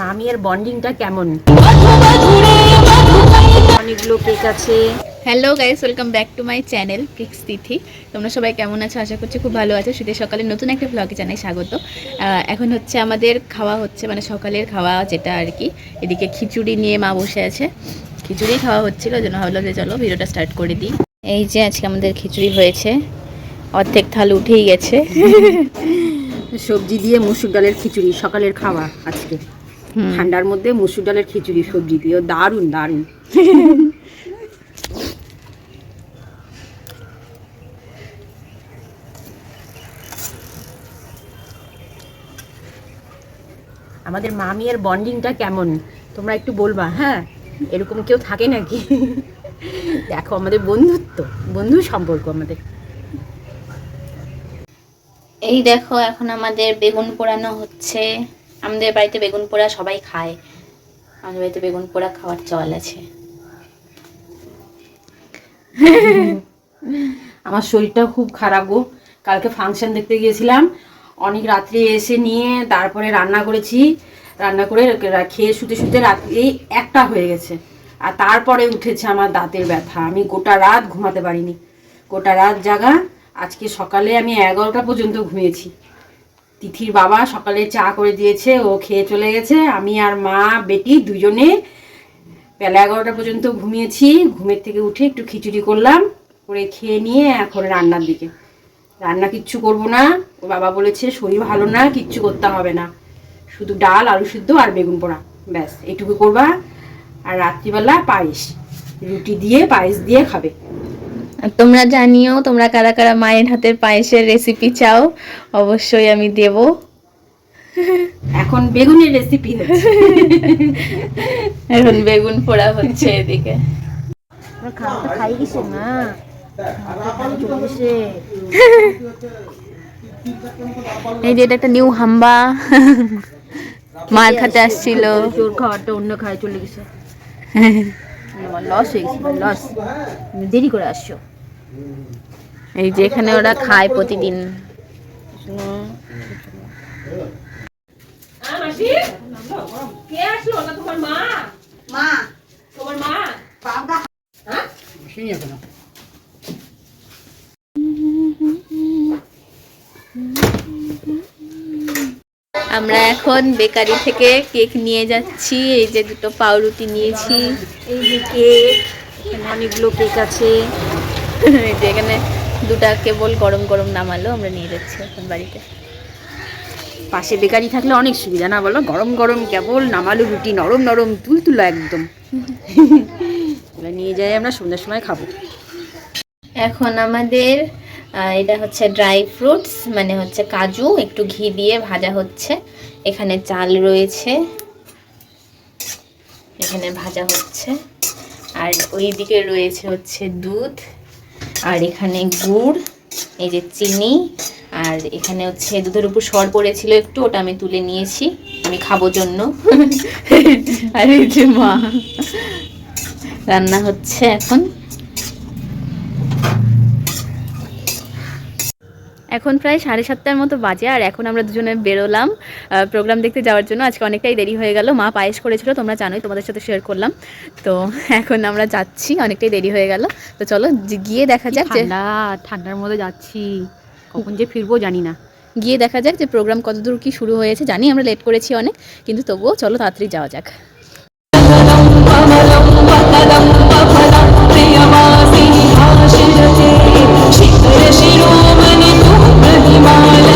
মামিয়ার বন্ডিংটা কেমন? অনেকগুলো কেক আছে। Hello guys welcome back to my channel kicks Tithi তোমরা সবাই কেমন আছো? আশা করছি খুব ভালো আছো। শীতের সকালে নতুন একটা ব্লগে জানাই স্বাগত। এখন হচ্ছে আমাদের খাওয়া হচ্ছে মানে সকালের খাওয়া যেটা আর কি। এদিকে খিচুড়ি নিয়ে মা বসে আছে। খিচুড়ি খাওয়া হচ্ছিল ওই জন্য ভাবলাম যে চলো ভিডিওটা স্টার্ট করে দিই। এই যে আজকে আমাদের খিচুড়ি হয়েছে। অর্ধেক থাল উঠেই গেছে। সবজি দিয়ে মুসুর ডালের খিচুড়ি সকালের খাওয়া আজকে। ঠান্ডার মধ্যে মুসুর ডালের খিচুড়ি সবজি দিয়ে। দারুণ দারুণ। আমাদের মামিয়ার বন্ডিংটা কেমন? তোমরা একটু বলবা হ্যাঁ? এরকম কেউ থাকে নাকি? দেখো আমাদের বন্ধুত্ব বন্ধু সম্পর্ক আমাদের। এই দেখো এখন আমাদের বেগুন পোড়ানো হচ্ছে। আমাদের বাড়িতে বেগুন পোড়া সবাই খায়। আমাদের বাড়িতে বেগুন পোড়া খাওয়ার চল আছে। আমার শরীরটা খুব খারাপ গো। কালকে ফাংশন দেখতে গিয়েছিলাম। অনেক রাত্রে এসে নিয়ে তারপরে রান্না করেছি। রান্না করে খেয়ে শুতে শুতে রাত্রি একটা হয়ে গেছে। আর তারপরে উঠেছে আমার দাঁতের ব্যথা। আমি গোটা রাত ঘুমাতে পারিনি। গোটা রাত জাগা, আজকে সকালে আমি এগারোটা পর্যন্ত ঘুমিয়েছি। তিথির বাবা সকালে চা করে দিয়েছে, ও খেয়ে চলে গেছে। আমি আর মা, বেটি দুজনে বেলা এগারোটা পর্যন্ত ঘুমিয়েছি। ঘুমের থেকে উঠে একটু খিচুড়ি করলাম, করে খেয়ে নিয়ে এখন রান্নার দিকে। রান্না কিচ্ছু করব না। ও বাবা বলেছে, শরীর ভালো না, কিচ্ছু করতে হবে না। শুধু ডাল, আলু সিদ্ধ আর বেগুন পোড়া। ব্যাস, এইটুকু করবা। আর রাত্রিবেলা পায়েস, রুটি দিয়ে পায়েস দিয়ে খাবে। তোমরা জানিও তোমরা কারা কারা মায়ের হাতের পায়েসের রেসিপি চাও অবশ্যই আমি দেব। এখন বেগুনের রেসিপি হচ্ছে। এখন বেগুন পোড়া হচ্ছে এদিকে। খাই গেছে না। এই যে এটা একটা নিউ হাম্বা। মার খাতে আসছিল। তোর খাবারটা অন্য খায় চলে গেছে। লস হয়ে গেছে লস দেরি করে আসছো। এই যে এখানে ওরা খায় প্রতিদিন। কে আসলো? না তোমার মা? মা। তোমার মা? হ্যাঁ? আমরা এখন বেকারি থেকে কেক নিয়ে যাচ্ছি। এই যে দুটো পাউরুটি নিয়েছি। এই যে কেক অনেকগুলো কেক আছে। যে এখানে দুটা কেবল গরম গরম নামালো আমরা নিয়ে যাচ্ছি এখন বাড়িতে। পাশে বেকারি থাকলে অনেক সুবিধা না বলো? গরম গরম কেবল নামালু রুটি নরম নরম তুলতুলো একদম। নিয়ে যাই আমরা সন্ধ্যার সময় খাব। এখন আমাদের এটা হচ্ছে ড্রাই ফ্রুটস মানে হচ্ছে কাজু একটু ঘি দিয়ে ভাজা হচ্ছে। এখানে চাল রয়েছে এখানে ভাজা হচ্ছে। আর ওই দিকে রয়েছে হচ্ছে দুধ। আর এখানে গুড় এই যে চিনি আর এখানে হচ্ছে দুধের উপর সর পড়েছিল একটু ওটা আমি তুলে নিয়েছি আমি খাব জন্য। আর এই যে মা। রান্না হচ্ছে এখন। এখন প্রায় সাড়ে সাতটার মতো বাজে আর এখন আমরা দুজনে বেরোলাম প্রোগ্রাম দেখতে যাওয়ার জন্য। আজকে অনেকটাই দেরি হয়ে গেল মা পায়েস করেছিল তোমরা জানোই তোমাদের সাথে শেয়ার করলাম। তো এখন আমরা যাচ্ছি অনেকটাই দেরি হয়ে গেল। তো চলো গিয়ে দেখা যাক যে ঠান্ডার মধ্যে যাচ্ছি কখন যে ফিরবো জানি না। গিয়ে দেখা যাক যে প্রোগ্রাম কতদূর কি শুরু হয়েছে জানি আমরা লেট করেছি অনেক কিন্তু তবুও চলো তাড়াতাড়ি যাওয়া যাক। my life.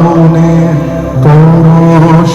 মনে পরশ